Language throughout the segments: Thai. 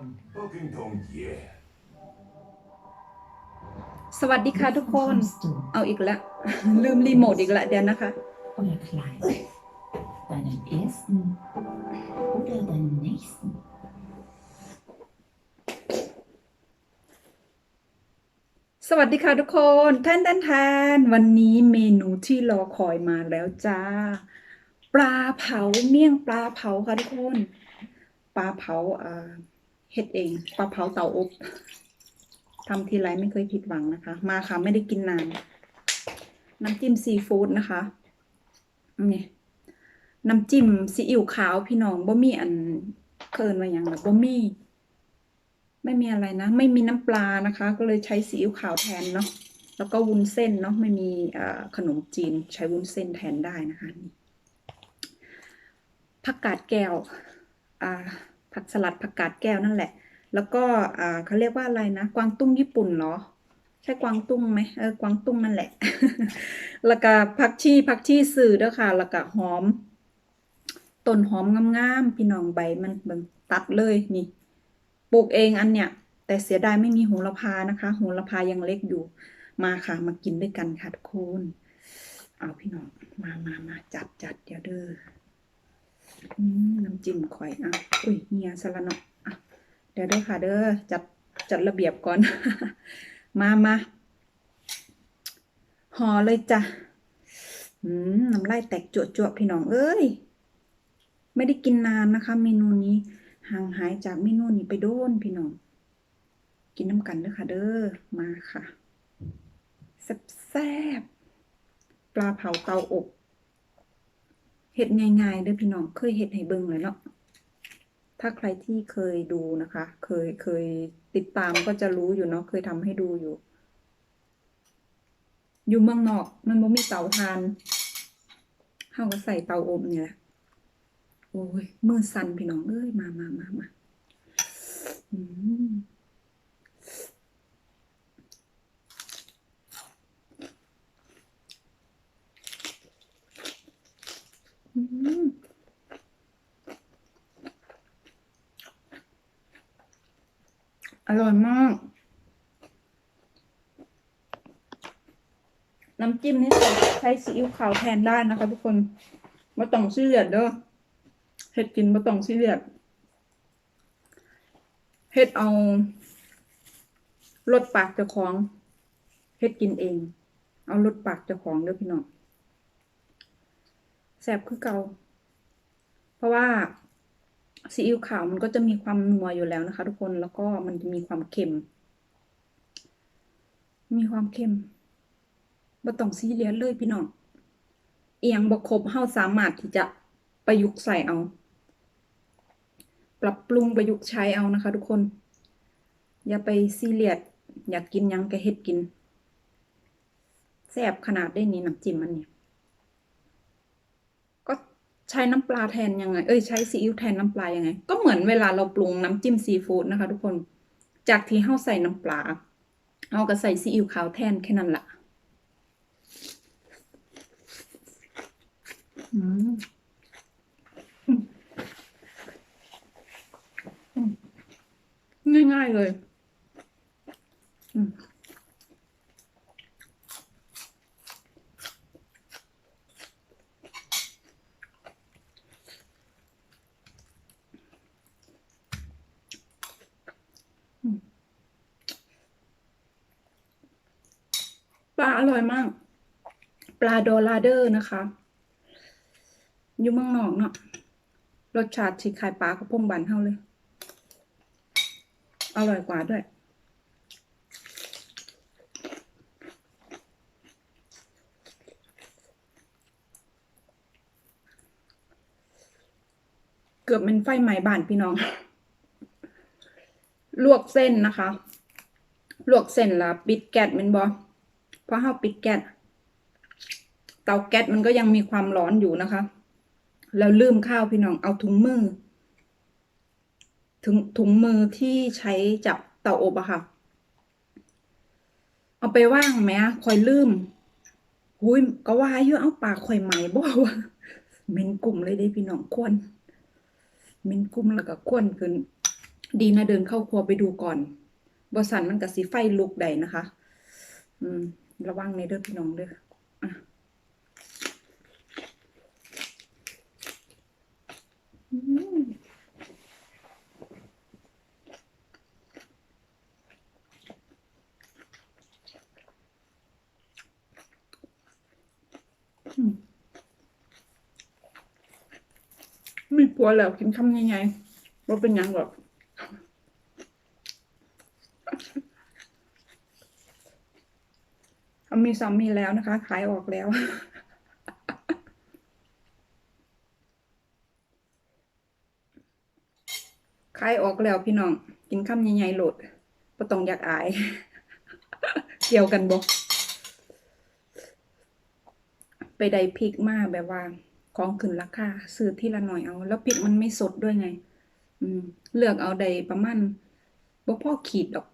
on Pilkington, yeah. สวัสดีค่ะทุกคน เอาอีกแล้วลืมรีโมทอีกแล้วเดี๋ยวนะคะ oder klein. Deinen ersten oder deinen nächsten. สวัสดีค่ะทุกคนท่านท่านทานวันนี้เมนูที่รอคอยมาแล้วจ้า ปลาเผาเมี่ยงปลาเผาค่ะทุกคน ปลาเผาอ่า เฮ็ดเองปลาเผาเตาอบทำทีไรไม่เคยผิดหวังนะคะ มาค่ะไม่ได้กินนาน น้ำจิ้มซีฟู้ดนะคะนี่น้ำจิ้มซีอิ๊วขาวพี่น้องบ่มีอันเคินว่าอย่างแบบบ่มี ไม่มีอะไรนะ ไม่มีน้ำปลานะคะ ก็เลยใช้ซีอิ๊วขาวแทนเนาะแล้วก็วุ้นเส้นเนาะไม่มีขนมจีนใช้วุ้นเส้นแทนได้นะคะนี่ผักกาดแก้วอ่า ผักสลัดผักกาดแก้วนั่นแหละ แล้วก็เขาเรียกว่าอะไรนะ กวางตุ้งญี่ปุ่นเหรอ ใช่กวางตุ้งไหมเออกวางตุ้งนั่นแหละ แล้วก็ผักชีผักชีสื่อด้อค่ะ แล้วก็หอมต้นหอมงามๆพี่น้องใบมันเบิ่งตัดเลยนี่ปลูกเองอันเนี้ยแต่เสียดายไม่มีโหระพานะคะโหระพายังเล็กอยู่มาค่ะ มากินด้วยกันค่ะทุกคนเอาพี่น้องมามามาจัดจัดเดี๋ยวเด้อ น้ำจิ้มข่อยอะอุ้ยเงียสละเนาะอะเดี๋ยวเด้อค่ะเด้อจัดจัดระเบียบก่อน มามาห่อเลยจ้ะอืมน้ำลายแตกจวดๆพี่น้องเอ้ย ไม่ได้กินนานนะคะ เมนูนี้ห่างหายจากเมนูนี้ไปโดนพี่น้อง กินน้ำกันเด้อค่ะ เด้อมาค่ะแซ่บๆปลาเผาเตาอบ เฮ็ดง่ายๆเด้อพี่น้องเคยเฮ็ดให้เบิ่งเลยเนาะถ้าใครที่เคยดูนะคะ เคยเคยติดตามก็จะรู้อยู่เนาะเคยทำให้ดูอยู่ อยู่เมืองนอกมันบ่มีเตาถ่านเฮาก็ใส่เตาอบนี่แหละโอ้ยมือสั่นพี่น้องเอ้ยมามามามาอืม อร่อยมาก น้ำจิ้มนี่ใส่ใช้ซีอิ๊วขาวแทนได้นะคะทุกคนม่ต้องซีเรียสเด้อเฮ็ดกินบ่ต้องซีเรียสเฮ็ดเอาลดปากเจ้าของเฮ็ดกินเอง เอาลดปากเจ้าของเด้อพี่น้อง แซบคือเก่า เพราะว่าซีอิ๊วขาวมันก็จะมีความนัวอยู่แล้วนะคะ ทุกคนแล้วก็มันจะมีความเค็ม มีความเค็มบ่ต้องซีเรียสเลยพี่น้องเอียงบ่ครบเฮาสามารถที่จะประยุกต์ใส่เอา ปรับปรุงประยุกต์ใช้เอานะคะ ทุกคน อย่าไปซีเรียสอยากกินยังก็เฮ็ดกินแซ่บขนาดได้นี้น้ำจิ้มอันเนี้ก็ ใช้น้ำปลาแทนยังไง เอ้ยใช้ซีอิ๊วแทนน้ำปลายังไง ก็เหมือนเวลาเราปรุงน้ำจิ้มซีฟู้ดนะคะ ทุกคน จากที่เฮาใส่น้ำปลาเอาก็ใส่ซีอิ๊วขาวแทนแค่นั้นละอืมง่ายๆเลย อืม ปลาอร่อยมาก ปลาโดราเดอร์นะคะ อยู่เมืองนอกเนาะรสชาติที่คายปลากระพงบานเฮาเลย อร่อยกว่าด้วยเกือบเป็นไฟไหม้บ้านพี่น้อง ลวกเส้นนะคะ ลวกเส้นและปิดแก๊สแมันบอ เพราะเฮาปิดแก๊สเตาแก๊สมันก็ยังมีความร้อนอยู่นะคะ แล้วลืมข้าวพี่น้องเอาถุงมือถุงถุงมือที่ใช้จับเตาอบอะค่ะ เอาไปว่างไหมคอยลืมหุยก็ว่าอยู่เอาปากข่อยไหมบ่วะเม็นกลุ่มเลยเด้พี่น้องควนเม็นกลุ่มแล้วก็ควนขึ้น ดีนะเดินเข้าครัวไปดูก่อนบสันมันกับสีไฟลุกใดนะคะ อืม ระวังในเด้อพี่น้องเด้ออะอืมมีผัวแล้วกินคำยังไงว่าเป็นยังหรอก มีสามีแล้วนะคะ ขายออกแล้ว ขายออกแล้วพี่น้อง กินข้ามใหญ่ๆโหลดบ่ต้องอยากอาย เกี่ยวกันบ่ไปได้พริกมาแบบว่า ของขึ้นราคาซื้อที่ละหน่อยเอา แล้วพริกมันไม่สดด้วยไง อืม เลือกเอาได้ประมาณบ่พอขีดดอก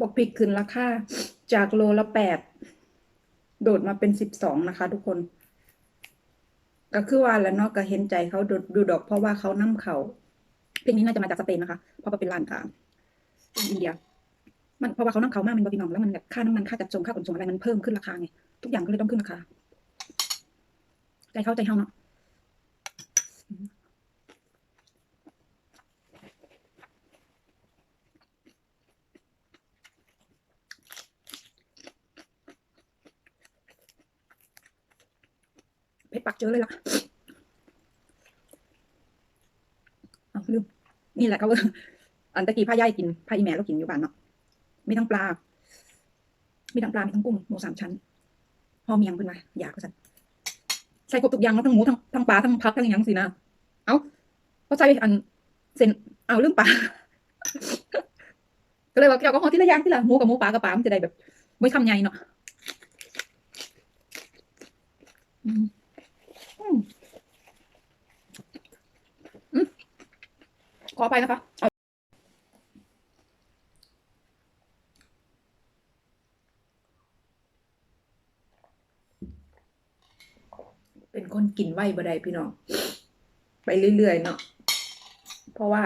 บอกพริกขึ้นราคาจากโลละแปดโดดมาเป็นสิบสองนะคะ ทุกคน ก็คือว่าแล้วเนาะก็เห็นใจเขาดูดูดอก เพราะว่าเขานํเขาเพลงนี้น่าจะมาจากสเปนนะคะ เพราะว่าเป็นร้านค้าอินเดีย มันเพราะว่าเขานํเขามากมันบอพี่น้องแล้วมันแบบค่าน้ำมันค่าจัดส่งค่าขนส่งอะไรมันเพิ่มขึ้นราคาไงทุกอย่างก็เลยต้องขึ้นราคาใจเข้าใจเฮาเนาะ ปักเจอเลยล่ะเอาลืมนี่แหละเขาอันตะกี้ผ้าย่ายกินผ้าอีแม่เรากินอยู่บ้านเนาะมีทั้งปลา มีทั้งปลา มีทั้งกุ้งหมูสามชั้นพอเมียงขึ้นมาอยากก็สั่นใส่ครบทุกอย่างเนาะทั้งหมูทั้งทั้งปลาทั้งพักทั้งอหยังสินะเอาเพราะใส่อันเส้นเอาลืมปลาก็เลยว่าเกี่ยวกับของที่ละย่างที่ละหมูกับหมูปลากับปลามันจะได้แบบไม่คำใหญ่เนาะ ขอไปนะคะเป็นคนกินไวบ่ได้พี่น้อง ไปเรื่อย ๆ เนาะเพราะว่า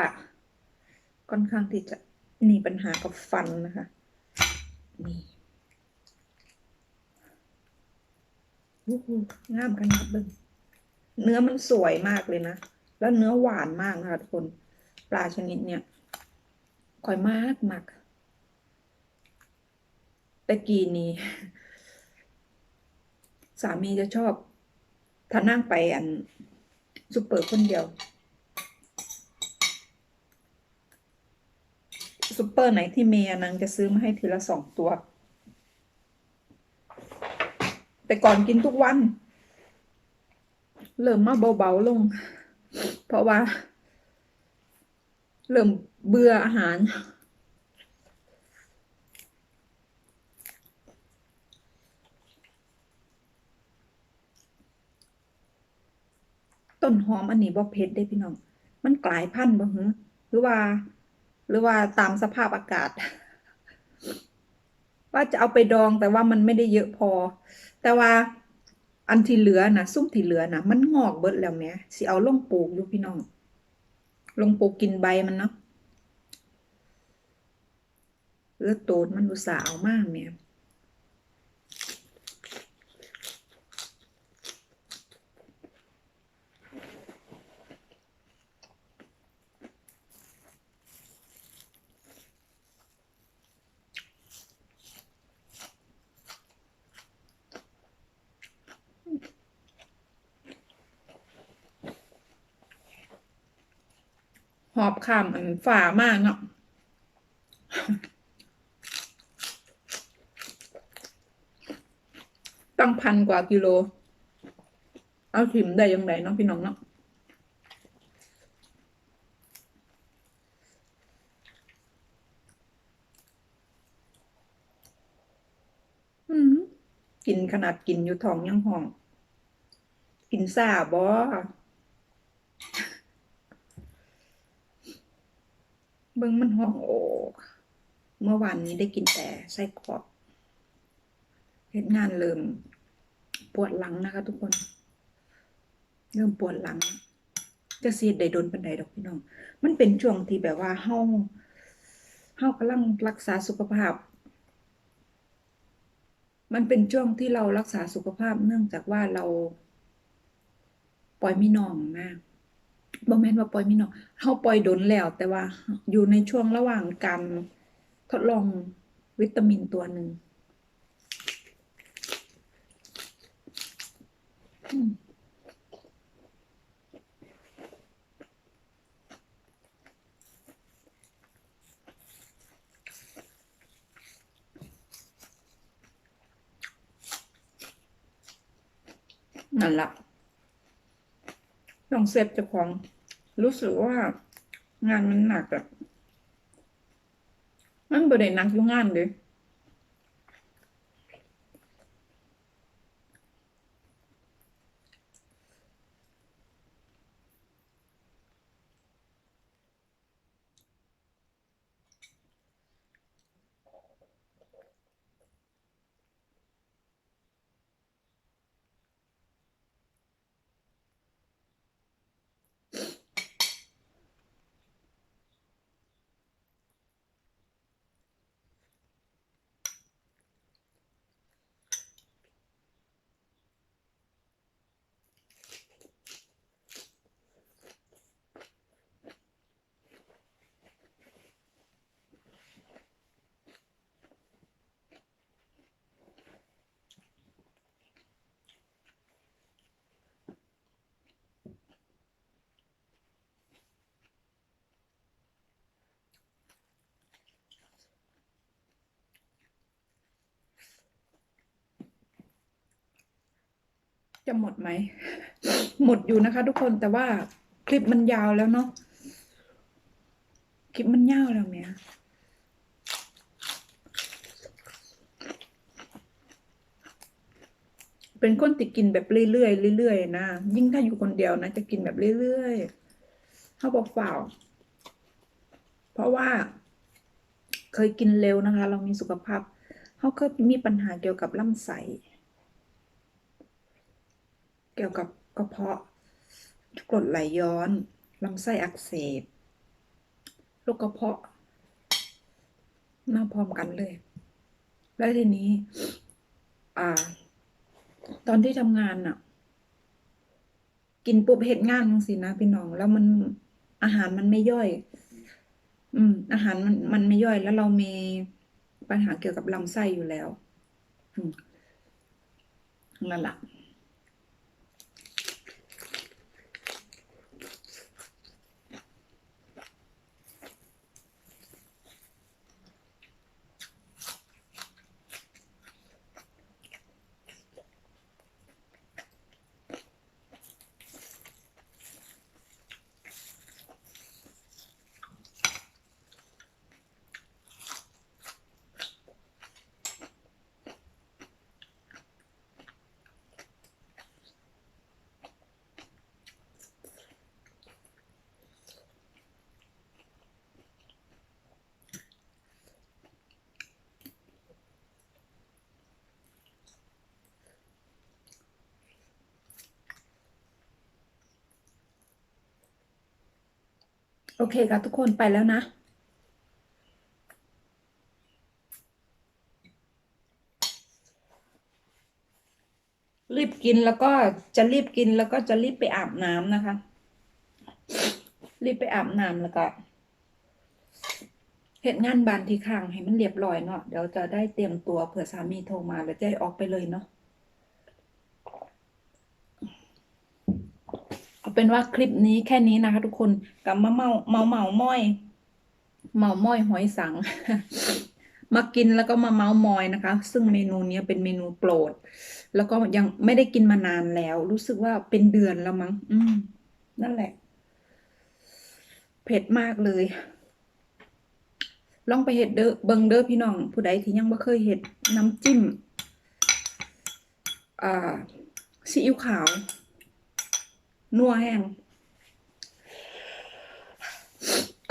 ค่อนข้างที่จะมีปัญหากับฟันนะคะนี่อู้หูงามขนาดเบิ่ง เนื้อมันสวยมากเลยนะ แล้วเนื้อหวานมากนะคะทุกคน ปลาชนิดเนี้ยค่อยมากมากต่กี้นี้สามีจะชอบถ้านั่งไปอันซุปเปอร์คนเดียวซุปเปอร์ไหนที่เมียนางจะซื้อมาให้ทีละสองตัว แต่ก่อนกินทุกวัน เริ่มมาเบาๆลง เพราะว่า เริ่มเบื่ออาหาร ต้นหอมอันนี้บ่เผ็ดได้พี่น้อง มันกลายพันธุ์บ่หือหรือว่า หรือว่าตามสภาพอากาศ ว่าจะเอาไปดองแต่ว่ามันไม่ได้เยอะพอ แต่ว่า อันที่เหลือนะซุ้มที่เหลือนะมันงอกเบิดแล้วแหม่สิเอาลงปลูกอยู่พี่น้อง ลงปลูกกินใบมันเนาะเลือโตดมันอุตส่าห์เอามากแหม่ห อบข้ามอันฝ่ามากเนาะตั้งพันกว่ากิโล เอาถิมได้ยังไงเนาะพี่น้องเนาะอืมกินขนาดกินอยู่ท้องยังห้อง กินซาบ่ เบิ่งมันห้องโอเมื่อวานนี้ได้กินแต่ไส้กรอกเฮ็ดงานเริ่มปวดหลังนะคะ ทุกคน เริ่มปวดหลัง จะเสียดได้โดนปันใดดอกพี่น้อง มันเป็นช่วงที่แบบว่าเฮาเฮากำลังรักษาสุขภาพ มันเป็นช่วงที่เรารักษาสุขภาพเนื่องจากว่าเราปล่อยมีน้องนะ บ่แม่นว่าปล่อยมีน้องเฮาปล่อยดนแล้ว แต่ว่าอยู่ในช่วงระหว่างการทดลองวิตามินตัวหนึ่งนั่นแหละ ลองเซฟเจ้าของ รู้สึกว่างานมันหนักอะมันบ่ได้หนักอยู่งานเลย จะหมดไหม หมดอยู่นะคะ ทุกคนแต่ว่าคลิปมันยาวแล้วเนาะคลิปมันยาวแล้วเนี่ยเป็นคนติดกินแบบเรื่อยๆเรื่อยๆนะยิ่งถ้าอยู่คนเดียวนะ จะกินแบบเรื่อยๆเขาบอกเปล่า เพราะว่า เคยกินเร็วนะคะ เรามีสุขภาพเขาเคยมีปัญหาเกี่ยวกับลำไส้ กี่ยวกับกระเพาะกรดไหลย้อนลำไส้อักเสบโรคกระเพาะมาพร้อมกันเลย แล้วทีนี้ อ่า ตอนที่ทำงานน่ะ กินปุ๊บเห็ดงานจังสินะพี่น้อง แล้วมันอาหารมันไม่ย่อย อืม อาหารมันมันไม่ย่อย แล้วเรามีปัญหาเกี่ยวกับลำไส้อยู่แล้ว อืมนั่นแหละ โอเคค่ะทุกคนไปแล้วนะรีบกินแล้วก็จะรีบกินแล้วก็จะรีบไปอาบน้ำนะคะ รีบไปอาบน้ำแล้วก็เฮ็ดงานบานที่ข้างให้มันเรียบร้อยเนาะเดี๋ยวจะได้เตรียมตัวเผื่อสามีโทรมาแล้วจะออกไปเลยเนาะ เป็นว่าคลิปนี้แค่นี้นะคะ ทุกคนกับมาเมาเมาเมาม้อยเมาม้อยหอยสัง มากินแล้วก็มาเมามอยนะคะ ซึ่งเมนูนี้เป็นเมนูโปรด แล้วก็ยังไม่ได้กินมานานแล้ว รู้สึกว่าเป็นเดือนแล้วมั้ง อืม นั่นแหละ เผ็ดมากเลย ลองไปเห็ดเด้อเบิงเด้อพี่น้อง ผู้ใดที่ยังไม่เคยเห็ดน้ำจิ้ม อ่าซีอิ๊วขาว นัวแห้ง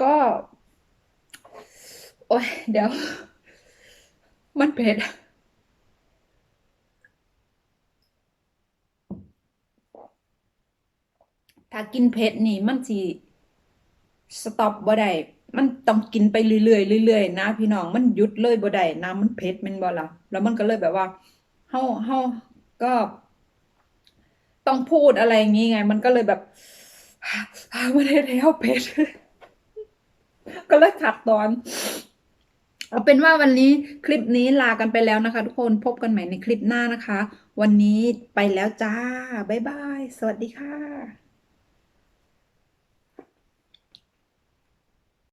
ก็ โอ้ยเดี๋ยว มันเผ็ดถ้ากินเผ็ดนี่มันสิสต็อปบ่ได้มันต้องกินไปเรื่อยๆเรื่อยๆนะพี่น้องมันหยุดเลยบ่ได้นะมันเผ็ดม่นบ่ล่ะแล้วมันก็เลยแบบว่าเฮาเฮาก็ ต้องพูดอะไรอย่างงี้ไง มันก็เลยแบบไม่ได้แล้วเพจก็เลยขัดตอน เอาเป็นว่าวันนี้คลิปนี้ลากันไปแล้วนะคะ ทุกคนพบกันใหม่ในคลิปหน้านะคะ วันนี้ไปแล้วจ้า บ๊ายบาย สวัสดีค่ะ